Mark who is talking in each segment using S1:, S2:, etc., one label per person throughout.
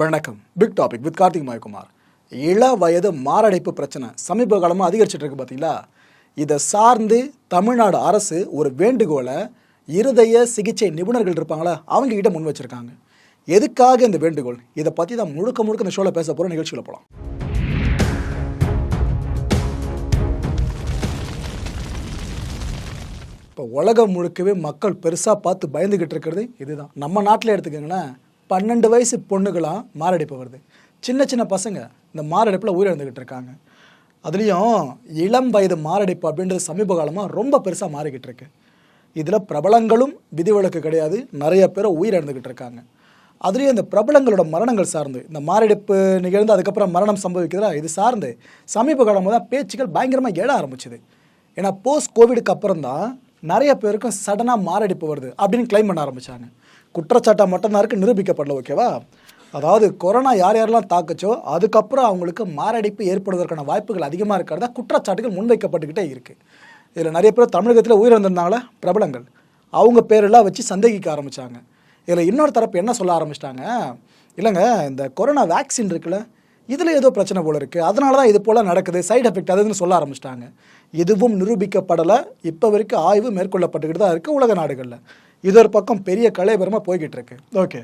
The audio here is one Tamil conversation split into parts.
S1: வணக்கம். Big topic with Karthik Mayakumar. இள வயது மாரடைப்பு பிரச்சனை சமீப காலமாக அதிகரிச்சுட்டு இருக்கு பார்த்தீங்களா இதை சார்ந்து தமிழ்நாடு அரசு ஒரு வேண்டுகோளை இருதய சிகிச்சை நிபுணர்கள் இருப்பாங்களா? அவங்க கிட்ட முன் வச்சிருக்காங்க. எதுக்காக இந்த வேண்டுகோள்? இதை பற்றி தான் முழுக்க முழுக்க இந்த ஷோவில் பேச போகிற நிகழ்ச்சியில் போகலாம் இப்போ உலகம் முழுக்கவே மக்கள் பெருசாக பார்த்து பயந்துக்கிட்டு இருக்கிறது இதுதான். நம்ம நாட்டில் எடுத்துக்கோங்களேன். பன்னெண்டு வயசு பொண்ணுக்கெல்லாம் மாரடைப்பு வருது. சின்ன சின்ன பசங்க இந்த மாரடைப்பில் உயிரிழந்துக்கிட்டு இருக்காங்க. அதுலேயும் இளம் வயது மாரடைப்பு அப்படின்றது சமீப காலமாக ரொம்ப பெருசாக மாறிக்கிட்டு இருக்கு. இதில் பிரபலங்களும் விதிவிலக்கு கிடையாது. நிறைய பேர் உயிரிழந்துக்கிட்டு இருக்காங்க. அதுலேயும் இந்த பிரபலங்களோட மரணங்கள் சார்ந்து இந்த மாரடைப்பு நிகழ்ந்து அதுக்கப்புறம் மரணம் சம்பவிக்கிறதா இது சார்ந்து சமீப காலமாக தான் பேச்சுக்கள் பயங்கரமாக எழ ஆரம்பிச்சுது. ஏன்னா போஸ்ட் கோவிடுக்கு அப்புறம் தான் நிறைய பேருக்கும் சடனாக மாரடைப்பு வருது அப்படின்னு கிளைம் பண்ண ஆரம்பித்தாங்க குற்றச்சாட்டை மட்டும்தான் இருக்குது நிரூபிக்கப்படல ஓகேவா அதாவது கொரோனா யார் யாரெல்லாம் தாக்குச்சோ அதுக்கப்புறம் அவங்களுக்கு மாரடைப்பு ஏற்படுவதற்கான வாய்ப்புகள் அதிகமாக இருக்கிறதா குற்றச்சாட்டுகள் முன்வைக்கப்பட்டுக்கிட்டே இருக்குது இதில் நிறைய பேர் தமிழகத்தில் உயிரிழந்திருந்தாங்களே? பிரபலங்கள். அவங்க பேரெல்லாம் வச்சு சந்தேகிக்க ஆரம்பித்தாங்க இதில் இன்னொரு தரப்பு என்ன சொல்ல ஆரம்பிச்சிட்டாங்க? இல்லைங்க இந்த கொரோனா வேக்சின் இருக்குல்ல இதில் ஏதோ பிரச்சனை போல் இருக்குது அதனால தான் இது போல் நடக்குது சைடு எஃபெக்ட் அதுன்னு சொல்ல ஆரம்பிச்சிட்டாங்க. எதுவும் நிரூபிக்கப்படலை. இப்போ வரைக்கும் ஆய்வு மேற்கொள்ளப்பட்டுக்கிட்டு தான் இருக்குது உலக நாடுகளில். இது ஒரு பக்கம் பெரிய கலைபரமாக போய்கிட்டு இருக்கு ஓகே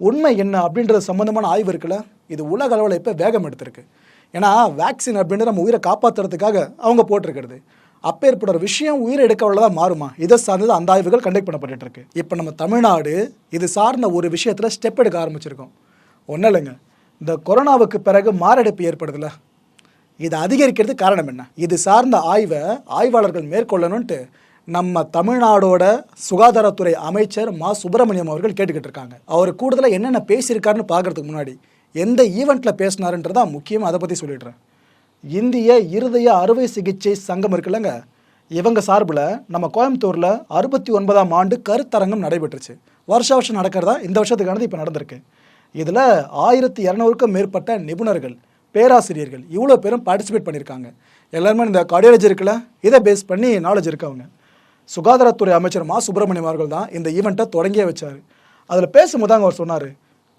S1: உண்மை என்ன அப்படின்றது சம்மந்தமான ஆய்வு இருக்குல்ல? இது உலக அளவில் இப்போ வேகம் எடுத்திருக்கு. ஏன்னா வேக்சின் அப்படின்றது நம்ம உயிரை காப்பாற்றுறதுக்காக அவங்க போட்டிருக்கிறது. அப்பேற்பட்ட ஒரு விஷயம் உயிரை எடுக்க தான் மாறுமா? இதை சார்ந்தது அந்த ஆய்வுகள் கண்டக்ட் பண்ணப்பட்டு இருக்கு இப்போ நம்ம தமிழ்நாடு இது சார்ந்த ஒரு விஷயத்தில் ஸ்டெப் எடுக்க ஆரம்பிச்சிருக்கோம். ஒன்றும் இல்லைங்க. இந்த கொரோனாவுக்கு பிறகு மாரடைப்பு ஏற்படுதுல்ல. இது அதிகரிக்கிறதுக்கு காரணம் என்ன? இது சார்ந்த ஆய்வை ஆய்வாளர்கள் மேற்கொள்ளணும்ன்ட்டு நம்ம தமிழ்நாடோட சுகாதாரத்துறை அமைச்சர் மா. சுப்பிரமணியம் அவர்கள் கேட்டுக்கிட்டு இருக்காங்க. அவர் கூடுதலாக என்னென்ன பேசியிருக்காருன்னு பார்க்கறதுக்கு முன்னாடி எந்த ஈவெண்ட்டில் பேசினாருன்றதா முக்கியமாக அதை பற்றி சொல்லிடுறேன். இந்திய இருதய அறுவை சிகிச்சை சங்கம் இருக்குல்லங்க இவங்க சார்பில் நம்ம கோயம்புத்தூரில் அறுபத்தி ஒன்பதாம் ஆண்டு கருத்தரங்கம் நடைபெற்றுச்சு. வருஷ வருஷம் நடக்கிறதா? இந்த வருஷத்துக்கானது இப்போ நடந்திருக்கு. இதில் ஆயிரத்தி இரநூறுக்கும் மேற்பட்ட நிபுணர்கள் பேராசிரியர்கள் இவ்வளோ பேரும் பார்ட்டிசிபேட் பண்ணியிருக்காங்க. எல்லாருமே இந்த கார்டியாலஜி இருக்குல்ல? இதை பேஸ் பண்ணி நாலேஜ் இருக்கவங்க. சுகாதாரத்துறை அமைச்சர் மா சுப்பிரமணியம் அவர்கள் தான் இந்த ஈவெண்ட்டை தொடங்கியே வச்சார். அதில் பேசும்போது அவர் சொன்னார்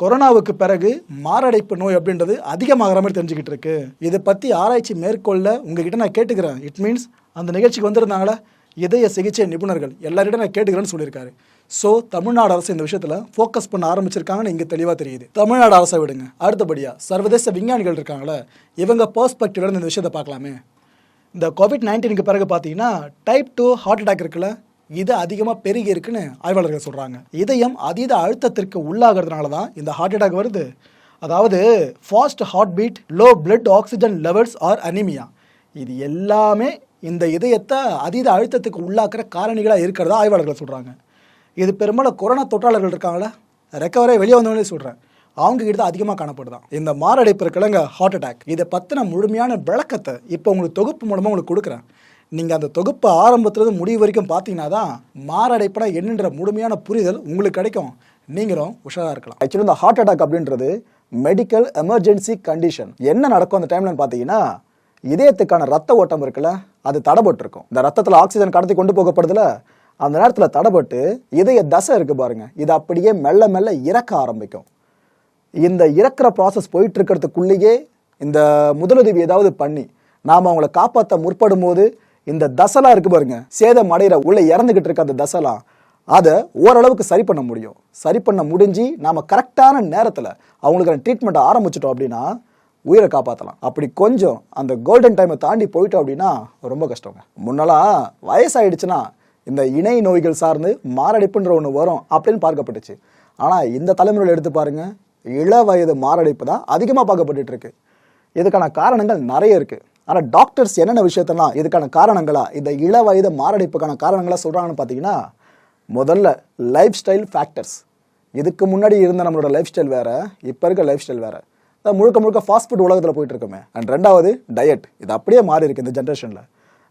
S1: கொரோனாவுக்கு பிறகு மாரடைப்பு நோய் அப்படின்றது அதிகமாகிற மாதிரி தெரிஞ்சுக்கிட்டு இருக்கு. இதை பற்றி ஆராய்ச்சி மேற்கொள்ள உங்ககிட்ட நான் கேட்டுக்கிறேன். இட் மீன்ஸ் அந்த நிகழ்ச்சிக்கு வந்திருந்தாங்களா? இதய சிகிச்சை நிபுணர்கள் எல்லார்கிட்ட நான் கேட்டுக்கிறேன்னு சொல்லியிருக்காரு. ஸோ தமிழ்நாடு அரசு இந்த விஷயத்தில் ஃபோக்கஸ் பண்ண ஆரம்பிச்சிருக்காங்கன்னு இங்கே தெளிவாக தெரியுது. தமிழ்நாடு அரசை விடுங்க. அடுத்தபடியாக சர்வதேச விஞ்ஞானிகள் இருக்காங்களே இவங்க பர்ஸ்பெக்டிவ்ல இந்த விஷயத்தை பார்க்கலாமே. இந்த கோவிட் நைன்டீனுக்கு பிறகு பார்த்தீங்கன்னா டைப் டூ ஹார்ட் அட்டாக் இருக்குல்ல இது அதிகமாக பெருகி இருக்குன்னு ஆய்வாளர்கள் சொல்கிறாங்க இதயம் அதீத அழுத்தத்திற்கு உள்ளாகிறதுனால தான் இந்த ஹார்ட் அட்டாக் வருது. அதாவது fast heart beat low blood oxygen levels or anaemia இது எல்லாமே இந்த இதயத்தை அதீத அழுத்தத்துக்கு உள்ளாக்குற காரணிகளாக இருக்கிறதா ஆய்வாளர்கள் சொல்கிறாங்க இது பெரும்பாலும் கொரோனா தொற்றாளர்கள் இருக்காங்களா ரெக்கவரே வெளியே வந்தவங்களே சொல்கிறேன் அவங்க கிட்ட தான் அதிகமாக காணப்படுதான். இந்த மாரடைப்பு இருக்கலங்க ஹார்ட் அட்டாக் இதை பற்றின முழுமையான விளக்கத்தை இப்போ உங்களுக்கு தொகுப்பு மூலமாக உங்களுக்கு கொடுக்குறேன். நீங்கள் அந்த தொகுப்பு ஆரம்பத்துலேருந்து முடிவு வரைக்கும் பார்த்தீங்கன்னா தான் மாரடைப்புனா என்னன்ற முழுமையான புரிதல் உங்களுக்கு கிடைக்கும். நீங்களும் உஷாராக இருக்கலாம். ஆக்சுவலி இந்த ஹார்ட் அட்டாக் அப்படின்றது மெடிக்கல் எமர்ஜென்சி கண்டிஷன் என்ன நடக்கும் அந்த டைம்லன்னு பார்த்தீங்கன்னா இதயத்துக்கான ரத்த ஓட்டம் இருக்குல்ல அது தடைபட்டிருக்கும் இந்த ரத்தத்தில் ஆக்சிஜன் கடத்தி கொண்டு போகப்படுதுல அந்த நேரத்தில் தடைபட்டு இதய தசை இருக்கு பாருங்க. இது அப்படியே மெல்ல மெல்ல இறக்க ஆரம்பிக்கும். இந்த இறக்குற ப்ராசஸ் போயிட்டு இருக்கிறதுக்குள்ளேயே இந்த முதலுதவி ஏதாவது பண்ணி நாம் அவங்கள காப்பாற்ற முற்படும் போது இந்த தசலா இருக்கு பாருங்க. சேதம் அடைகிற உள்ளே இறந்துகிட்டு இருக்க அந்த தசலா அதை ஓரளவுக்கு சரி பண்ண முடியும். சரி பண்ண முடிஞ்சு நாம் கரெக்டான நேரத்தில் அவங்களுக்கு ட்ரீட்மெண்ட்டை ஆரம்பிச்சிட்டோம் அப்படின்னா உயிரை காப்பாற்றலாம் அப்படி கொஞ்சம் அந்த கோல்டன் டைமை தாண்டி போயிட்டோம் அப்படின்னா ரொம்ப கஷ்டங்க. முன்னெல்லாம் வயசாயிடுச்சுன்னா இந்த இணை நோய்கள் சார்ந்து மாரடைப்புன்ற ஒன்று வரும் அப்படின்னு பார்க்கப்பட்டுச்சு. ஆனால் இந்த தலைமுறையில் எடுத்து பாருங்கள் இள வயது மாரடைப்பு தான் அதிகமாக பார்க்கப்பட்டுட்டு இருக்கு இதுக்கான காரணங்கள் நிறைய இருக்கு. ஆனால் டாக்டர்ஸ் என்னென்ன விஷயத்தெல்லாம் இதுக்கான காரணங்களா இந்த இள வயது மாரடைப்புக்கான காரணங்களாக சொல்கிறாங்கன்னு பார்த்தீங்கன்னா முதல்ல லைஃப் ஸ்டைல் ஃபேக்டர்ஸ் இதுக்கு முன்னாடி இருந்த நம்மளோட லைஃப் ஸ்டைல் வேறு இப்போ இருக்க லைஃப் ஸ்டைல் வேறு. அதான் முழுக்க முழுக்க ஃபாஸ்ட் ஃபுட் உலகத்தில் போயிட்டு இருக்கோமே அண்ட் ரெண்டாவது டயட் இது அப்படியே மாறி இருக்கு இந்த ஜென்ரேஷனில்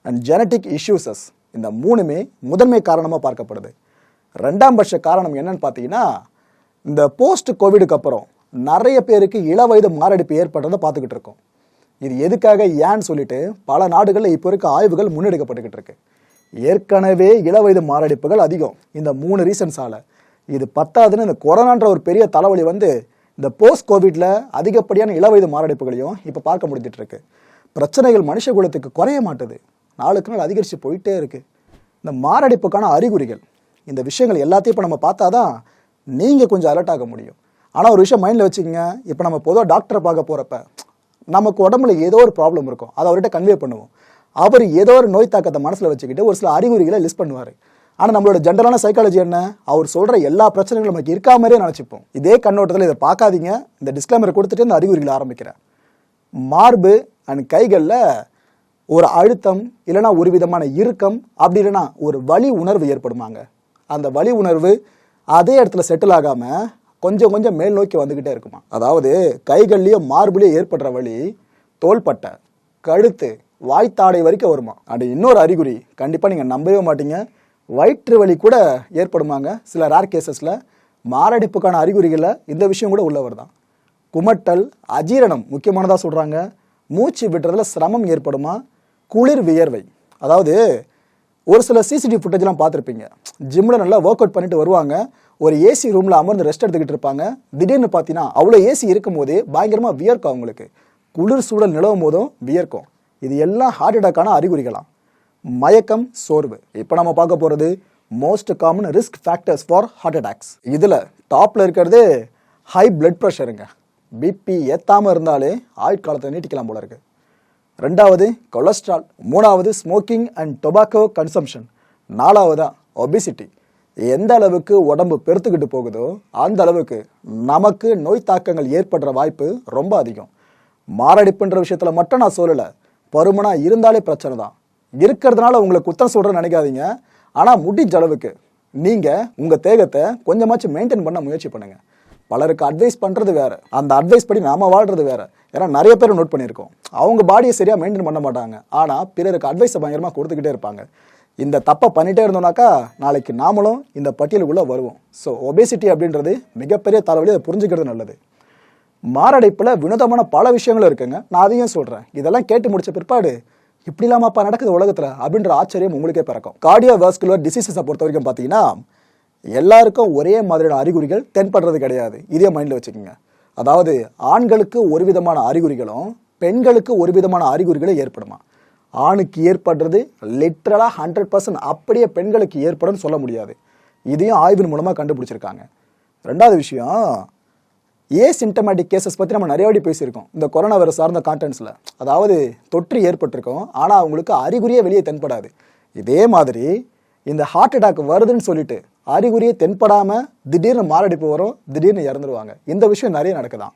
S1: அண்ட் ஜெனட்டிக் இஷ்யூசஸ் இந்த மூணுமே முதன்மை காரணமாக பார்க்கப்படுது. ரெண்டாம் பட்ச காரணம் என்னன்னு பார்த்தீங்கன்னா இந்த போஸ்ட் கோவிடுக்கு அப்புறம் நிறைய பேருக்கு இளவயது மாரடைப்பு ஏற்படுறதை பார்த்துக்கிட்டு இருக்கோம். இது எதுக்காக ஏன்னு சொல்லிட்டு பல நாடுகளில் இப்போ இருக்க ஆய்வுகள் முன்னெடுக்கப்பட்டுக்கிட்டு இருக்கு. ஏற்கனவே இளவயது மாரடைப்புகள் அதிகம். இந்த மூணு ரீசன்ஸால் இது பத்தாதுன்னு இந்த கொரோனான்ற ஒரு பெரிய தலைவலி வந்து இந்த போஸ்ட் கோவிட்ல அதிகப்படியான இளவயது மாரடைப்புகளையும் இப்போ பார்க்க முடிஞ்சிட்டு இருக்கு. பிரச்சனைகள் மனுஷ குலத்துக்கு குறைய மாட்டுது. நாளுக்கு நாள் அதிகரித்து போயிட்டே இருக்கு. இந்த மாரடைப்புக்கான அறிகுறிகள். இந்த விஷயங்கள் எல்லாத்தையும் இப்போ நம்ம பார்த்தாதான் நீங்கள் கொஞ்சம் அலர்ட் ஆக முடியும். ஆனால் ஒரு விஷயம் மைண்டில் வச்சுக்கோங்க. இப்போ நம்ம பொதுவாக டாக்டரை பார்க்க போகிறப்ப நமக்கு உடம்புல ஏதோ ஒரு ப்ராப்ளம் இருக்கும். அதை அவர்கிட்ட கன்வே பண்ணுவோம். அவர் ஏதோ ஒரு நோய் தாக்கத்தை மனசில் வச்சுக்கிட்டு ஒரு சில அறிகுறிகளை லிஸ்ட் பண்ணுவார். ஆனால் நம்மளோட ஜென்ரலான சைக்காலஜி என்ன? அவர் சொல்கிற எல்லா பிரச்சனைகளும் நமக்கு இருக்கா மாதிரியே நினச்சிப்போம். இதே கண்ணோட்டத்தில் இதை பார்க்காதீங்க. இந்த டிஸ்க்ளைமர் கொடுத்துட்டு இந்த அறிகுறிகளை ஆரம்பிக்கிறேன். மார்பு அண்ட் கைகளில் ஒரு அழுத்தம் இல்லைன்னா ஒரு விதமான இறுக்கம் அப்படி இல்லைன்னா ஒரு வலி உணர்வு ஏற்படுமாங்க. அந்த வலி உணர்வு அதே இடத்துல செட்டில் ஆகாமல் கொஞ்சம் கொஞ்சம் மேல் நோக்கி வந்துக்கிட்டே இருக்குமா? அதாவது கைகள்லேயும் மார்புலேயும் ஏற்படுற வழி தோள்பட்டை கழுத்து வாய்த்தாடை வரைக்கும் வருமா? அப்படி இன்னொரு அறிகுறி கண்டிப்பாக நீங்கள் நம்பவே மாட்டீங்க. வயிற்று வலி கூட ஏற்படுமாங்க. சில ரேர் கேசஸில் மாரடைப்புக்கான அறிகுறிகளில் இந்த விஷயம் கூட உள்ளவர் தான். குமட்டல் அஜீரணம் முக்கியமானதாக சொல்கிறாங்க மூச்சு விடுறதுல சிரமம் ஏற்படுமா? குளிர் வியர்வை. அதாவது ஒரு சில சிசிடிவி ஃபுட்டேஜ்லாம் பார்த்துருப்பீங்க. ஜிம்மில் நல்லா ஒர்க் அவுட் பண்ணிட்டு வருவாங்க. ஒரு ஏசி ரூமில் அமர்ந்து ரெஸ்ட் எடுத்துக்கிட்டு இருப்பாங்க. திடீர்னு பார்த்தீங்கன்னா அவ்வளோ ஏசி இருக்கும் போது பயங்கரமாக வியர்க்கும் அவங்களுக்கு. குளிர் சூழல் நிலவும் போதும் வியர்க்கும். இது எல்லாம் ஹார்ட் அட்டாக்கான அறிகுறிகளாம். மயக்கம் சோர்வு. இப்போ நம்ம பார்க்க போகிறது most common risk factors for heart attacks இதில் டாப்பில் இருக்கிறது ஹை பிளட் ப்ரெஷருங்க பிபி ஏற்றாமல் இருந்தாலே ஆயுட்காலத்தை நீட்டிக்கலாம் போல இருக்குது ரெண்டாவது கொலஸ்ட்ரால் மூணாவது ஸ்மோக்கிங் அண்ட் டொபாக்கோ கன்சம்ஷன் நாலாவதா ஒபிசிட்டி எந்த அளவுக்கு உடம்பு பெருத்துக்கிட்டு போகுதோ அந்த அளவுக்கு நமக்கு நோய் தாக்கங்கள் ஏற்படுற வாய்ப்பு ரொம்ப அதிகம். மாரடைப்புன்ற விஷயத்தில் மட்டும் நான் சொல்லலை. பருமனாக இருந்தாலே பிரச்சனை தான். இருக்கிறதுனால உங்களை குத்தம் சொல்கிறேன்னு நினைக்காதீங்க. ஆனால் முடிஞ்ச அளவுக்கு நீங்கள் உங்கள் தேகத்தை கொஞ்சமாச்சும் மெயின்டைன் பண்ண முயற்சி பண்ணுங்கள் பலருக்கு அட்வைஸ் பண்ணுறது வேறு. அந்த அட்வைஸ் படி நாம் வாழ்கிறது வேறு. ஏன்னா நிறைய பேர் நோட் பண்ணியிருக்கோம். அவங்க பாடியை சரியாக மெயின்டைன் பண்ண மாட்டாங்க. ஆனால் பிறருக்கு அட்வைஸை பயங்கரமாக கொடுத்துக்கிட்டே இருப்பாங்க. இந்த தப்பை பண்ணிகிட்டே இருந்தோம்னாக்கா நாளைக்கு நாமளும் இந்த பட்டியலுக்குள்ளே வருவோம். ஸோ ஒபேசிட்டி அப்படின்றது மிகப்பெரிய தலைவலி. அதை புரிஞ்சுக்கிறது நல்லது. மாரடைப்பில் வினோதமான பல விஷயங்களும் இருக்குங்க. நான் அதையும் சொல்கிறேன் இதெல்லாம் கேட்டு முடிச்ச பிற்பாடு இப்படி இல்லாமப்பா நடக்குது உலகத்தில் அப்படின்ற ஆச்சரியம் உங்களுக்கே பிறக்கும். கார்டியோ வாஸ்குலர் டிசீசஸை பொறுத்த வரைக்கும் பார்த்தீங்கன்னா எல்லாருக்கும் ஒரே மாதிரியான அறிகுறிகள் தென்படுறது கிடையாது. இதே மைண்டில் வச்சுக்கோங்க. அதாவது ஆண்களுக்கு ஒரு விதமான அறிகுறிகளும் பெண்களுக்கு ஒரு விதமான அறிகுறிகளும் ஏற்படுமா? ஆணுக்கு ஏற்படுறது லிட்ரலாக ஹண்ட்ரட் பர்சன்ட் அப்படியே பெண்களுக்கு ஏற்படும் சொல்ல முடியாது. இதையும் ஆய்வின் மூலமாக கண்டுபிடிச்சிருக்காங்க. ரெண்டாவது விஷயம் ஏ சிம்டமேட்டிக் கேசஸ் பற்றி நம்ம நிறைய வாட்டி பேசியிருக்கோம். இந்த கொரோனா வைரஸ் சார்ந்த கான்டென்ட்ஸில் அதாவது தொற்று ஏற்பட்டிருக்கும் ஆனால் அவங்களுக்கு அறிகுறியே வெளியே தென்படாது. இதே மாதிரி இந்த ஹார்ட் அட்டாக் வருதுன்னு சொல்லிட்டு அறிகுறியே தென்படாமல் திடீர்னு மாரடைப்பு வரும் திடீர்னு இறந்துருவாங்க. இந்த விஷயம் நிறைய நடக்குதான்.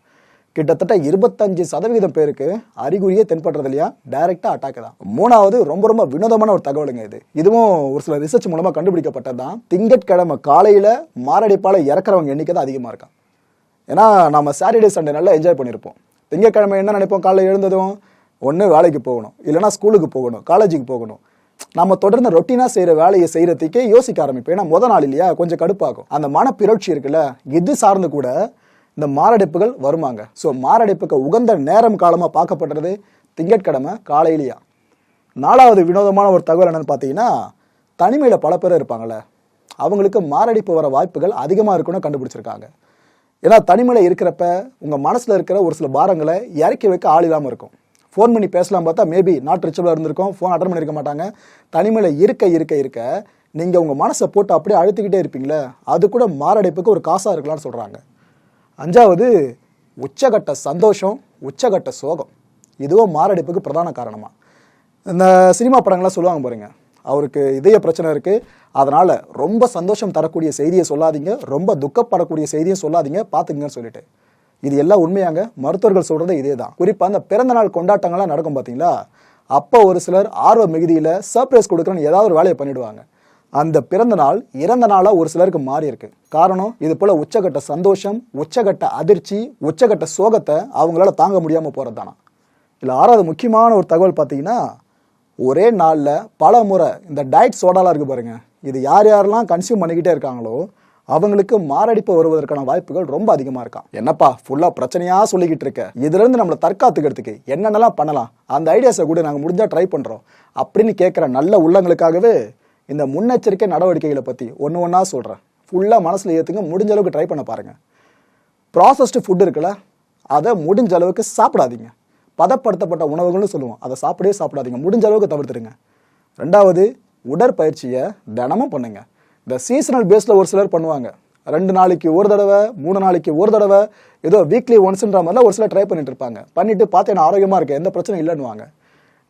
S1: கிட்டத்தட்ட இருபத்தஞ்சு சதவீதம் பேருக்கு அறிகுறியே தென்படுறது இல்லையா? டைரக்டா அட்டாக் தான். மூணாவது ரொம்ப ரொம்ப வினோதமான ஒரு தகவலுங்க இது. இதுவும் ஒரு சில ரிசர்ச் மூலமா கண்டுபிடிக்கப்பட்டது தான் திங்கட்கிழமை காலையில மாரடைப்பால இறக்குறவங்க எண்ணிக்கை தான் அதிகமா இருக்கும் ஏன்னா நம்ம சாட்டர்டே சண்டே நல்லா என்ஜாய் பண்ணியிருப்போம் திங்கட்கிழமை என்ன நினைப்போம்? காலையில் எழுந்ததும் ஒன்று வேலைக்கு போகணும். இல்லைன்னா ஸ்கூலுக்கு போகணும் காலேஜுக்கு போகணும். நம்ம தொடர்ந்து ரொட்டீனாக செய்கிற வேலையை செய்கிறதுக்கே யோசிக்க ஆரம்பிப்போம். ஏன்னா முத நாள் இல்லையா? கொஞ்சம் கடுப்பாகும். அந்த மனப்பிறழ்ச்சி இருக்குல்ல எது சார்ந்து கூட இந்த மாரடைப்புகள் வருமாங்க. ஸோ மாரடைப்புக்கு உகந்த நேரம் காலமாக பார்க்கப்படுறது திங்கட்கிழமை காலையிலையா? நாலாவது வினோதமான ஒரு தகவல் என்னன்னு பார்த்தீங்கன்னா தனிமையில் பல பேர் இருப்பாங்கல்ல. அவங்களுக்கு மாரடைப்பு வர வாய்ப்புகள் அதிகமாக இருக்குன்னு கண்டுபிடிச்சிருக்காங்க. ஏன்னா தனிமையில் இருக்கிறப்ப உங்கள் மனசில் இருக்கிற ஒரு சில பாரங்களை இறக்கி வைக்க ஆள் இல்லாமல் இருக்கும். ஃபோன் பண்ணி பேசலாம் பார்த்தா மேபி நாட் ரிச்சபிளாக இருந்திருக்கும். ஃபோன் அட்டன் பண்ணியிருக்க மாட்டாங்க. தனிமையில் இருக்க இருக்க இருக்க நீங்கள் உங்கள் மனசை போட்டு அப்படியே அழுத்திக்கிட்டே இருப்பீங்களே அது கூட மாரடைப்புக்கு ஒரு காசாக இருக்கலாம்னு சொல்கிறாங்க அஞ்சாவது உச்சகட்ட சந்தோஷம் உச்சகட்ட சோகம். இதுவும் மாரடைப்புக்கு பிரதான காரணமாக இந்த சினிமா படங்கள்லாம் சொல்லுவாங்க பாருங்க. அவருக்கு இதய பிரச்சனை இருக்குது அதனால் ரொம்ப சந்தோஷம் தரக்கூடிய செய்தியை சொல்லாதீங்க. ரொம்ப துக்கப்படக்கூடிய செய்தியை சொல்லாதீங்க. பார்த்துங்கன்னு சொல்லிட்டு. இது எல்லாம் உண்மையாங்க. மருத்துவர்கள் சொல்றது இதே தான் குறிப்பாக அந்த பிறந்த நாள் கொண்டாட்டங்கள்லாம் நடக்கும் பார்த்தீங்களா அப்போ ஒரு சிலர் ஆர்வ மிகுதியில் சர்ப்ரைஸ் கொடுக்குறேன்னு ஏதாவது ஒரு வேலையை பண்ணிடுவாங்க. அந்த பிறந்த நாள் இறந்த நாளா ஒரு சிலருக்கு மாறி இருக்கு காரணம் இது போல உச்சகட்ட சந்தோஷம் உச்சகட்ட அதிர்ச்சி உச்சகட்ட சோகத்தை அவங்களால தாங்க முடியாம போறது தானா இதுல ஆறாவது முக்கியமான ஒரு தகவல் பார்த்தீங்கன்னா ஒரே நாளில் பல முறை இந்த டயட் சோடாலாம் இருக்கு பாருங்க. இது யார் யாரெல்லாம் கன்சியூம் பண்ணிக்கிட்டே இருக்காங்களோ அவங்களுக்கு மாரடைப்பு வருவதற்கான வாய்ப்புகள் ரொம்ப அதிகமாக இருக்கும் என்னப்பா ஃபுல்லாக பிரச்சனையாக சொல்லிக்கிட்டு இருக்க? இதுலேருந்து நம்மளை தற்காத்துக்கிறதுக்கு என்னென்னலாம் பண்ணலாம்? அந்த ஐடியாஸை கூட நாங்கள் முடிஞ்சால் ட்ரை பண்ணுறோம் அப்படின்னு கேட்குற நல்ல உள்ளங்களுக்காகவே இந்த முன்னெச்சரிக்கை நடவடிக்கைகளை பற்றி ஒன்று ஒன்றா சொல்கிறேன் ஃபுல்லாக மனசில் ஏற்றுங்க முடிஞ்ச அளவுக்கு ட்ரை பண்ண பாருங்கள்
S2: ப்ராசஸ்டு ஃபுட் இருக்குல்ல அதை முடிஞ்ச அளவுக்கு சாப்பிடாதீங்க. பதப்படுத்தப்பட்ட உணவுகள்னு சொல்லுவோம். அதை சாப்பிடவே சாப்பிடாதீங்க. முடிஞ்ச அளவுக்கு தவிர்த்துருங்க ரெண்டாவது உடற்பயிற்சியை தினமும் பண்ணுங்கள் இந்த சீசனல் பேஸில் ஒரு சிலர் பண்ணுவாங்க. ரெண்டு நாளைக்கு ஒரு தடவை மூணு நாளைக்கு ஒரு தடவை ஏதோ வீக்லி ஒன்ஸ்ன்ற மாதிரிலாம் ஒரு சிலர் ட்ரை பண்ணிட்டு இருப்பாங்க. பண்ணிட்டு பார்த்து நான் ஆரோக்கியமாக இருக்கேன் எந்த பிரச்சனையும் இல்லைன்னுவாங்க.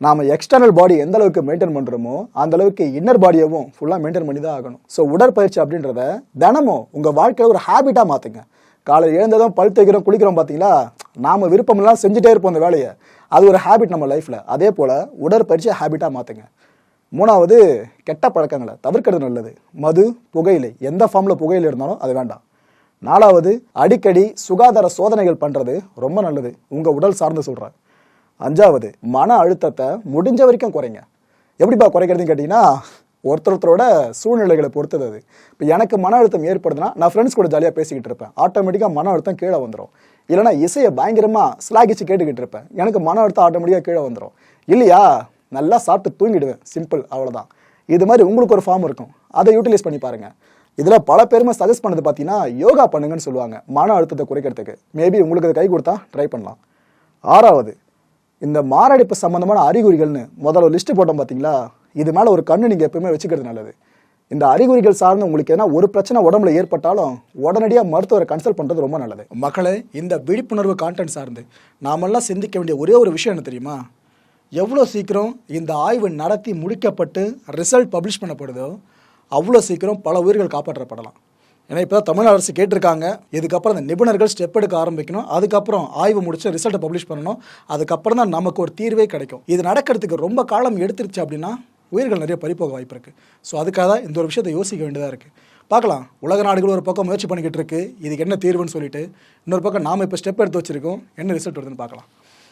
S2: நாம எக்ஸ்டர்னல் பாடி எந்த அளவுக்கு மெயின்டைன் பண்ணுறோமோ அந்த அளவுக்கு இன்னர் பாடியவும் ஃபுல்லாக மெயின்டைன் பண்ணி தான் ஆகணும். ஸோ உடற்பயிற்சி அப்படின்றத தினமும் உங்கள் வாழ்க்கையில் ஒரு ஹேபிட்டாக மாற்றுங்க காலையில் எழுந்ததும் பல் தேய்க்கிறோம் குளிக்கிறோம் பார்த்தீங்களா நாம் விருப்பம்லாம் செஞ்சுட்டே இருப்போம் அந்த வேலையை. அது ஒரு ஹேபிட் நம்ம லைஃப்பில் அதே போல் உடற்பயிற்சியை ஹேபிட்டாக மாற்றுங்க மூணாவது கெட்ட பழக்கங்களை தவிர்க்கிறது நல்லது. மது புகையிலை எந்த ஃபார்மில் புகையிலை இருந்தாலும் அது வேண்டாம். நாலாவது அடிக்கடி சுகாதார சோதனைகள் பண்ணுறது ரொம்ப நல்லது. உங்கள் உடல் சார்ந்து சொல்கிறேன் அஞ்சாவது மன அழுத்தத்தை முடிஞ்ச வரைக்கும் குறைங்க. எப்படிப்பா குறைக்கிறதுன்னு கேட்டிங்கன்னா ஒருத்தர் ஒருத்தரோட சூழ்நிலைகளை பொறுத்தது அது. இப்போ எனக்கு மன அழுத்தம் ஏற்படுதுன்னா நான் ஃப்ரெண்ட்ஸ் கூட ஜாலியாக பேசிக்கிட்டு இருப்பேன். ஆட்டோமேட்டிக்காக மன அழுத்தம் கீழே வந்துடும் இல்லைனா இசையை பயங்கரமாக ஸ்லாகிச்சு கேட்டுக்கிட்டு இருப்பேன். எனக்கு மன அழுத்தம் ஆட்டோமேட்டிக்காக கீழே வந்துடும் இல்லையா? நல்லா சாப்பிட்டு தூங்கிடுவேன். சிம்பிள் அவ்வளோதான் இது மாதிரி உங்களுக்கு ஒரு ஃபார்ம் இருக்கும். அதை யூட்டிலைஸ் பண்ணி பாருங்கள் இதில் பல பேருமே சஜஸ்ட் பண்ணது பார்த்தீங்கன்னா யோகா பண்ணுங்கன்னு சொல்லுவாங்க. மன அழுத்தத்தை குறைக்கிறதுக்கு. மேபி உங்களுக்கு அது கை கொடுத்தா ட்ரை பண்ணலாம். ஆறாவது இந்த மாரடைப்பு சம்மந்தமான அறிகுறிகள்னு முதல்ல ஒரு லிஸ்ட் போட்டோம் பார்த்தீங்களா இது மேலே ஒரு கண்ணு நீங்கள் எப்பவுமே வச்சுக்கிறது நல்லது. இந்த அறிகுறிகள் சார்ந்து உங்களுக்கு எதனா ஒரு பிரச்சனை உடம்புல ஏற்பட்டாலும் உடனடியாக மருத்துவரை கன்சல்ட் பண்ணுறது ரொம்ப நல்லது.
S1: மக்களே இந்த விழிப்புணர்வு கான்டென்ட் சார்ந்து நாமெல்லாம் சிந்திக்க வேண்டிய ஒரே ஒரு விஷயம் என்ன தெரியுமா? எவ்வளோ சீக்கிரம் இந்த ஆய்வு நடத்தி முடிக்கப்பட்டு ரிசல்ட் பப்ளிஷ் பண்ணப்படுதோ அவ்வளோ சீக்கிரம் பல உயிர்கள் காப்பாற்றப்படலாம். ஏன்னா இப்போ தான் தமிழ் அரசு கேட்டிருக்காங்க இதுக்கப்புறம் அந்த நிபுணர்கள் ஸ்டெப் எடுக்க ஆரம்பிக்கணும் அதுக்கப்புறம் ஆய்வு முடிச்சு ரிசல்ட்டை பப்ளிஷ் பண்ணணும் அதுக்கப்புறம் தான் நமக்கு ஒரு தீர்வே கிடைக்கும். இது நடக்கிறதுக்கு ரொம்ப காலம் எடுத்துருச்சு அப்படின்னா உயிர்கள் நிறைய பறிப்போக வாய்ப்பு இருக்குது ஸோ அதுக்காக தான் இந்த ஒரு விஷயத்தை யோசிக்க வேண்டியதாக இருக்குது பார்க்கலாம். உலக நாடுகள் ஒரு பக்கம் முயற்சி பண்ணிக்கிட்டு இருக்கு இதுக்கு என்ன தீர்வுன்னு சொல்லிட்டு இன்னொரு பக்கம் நாம் இப்போ ஸ்டெப் எடுத்து வச்சிருக்கோம் என்ன ரிசல்ட் வருதுன்னு பார்க்கலாம்.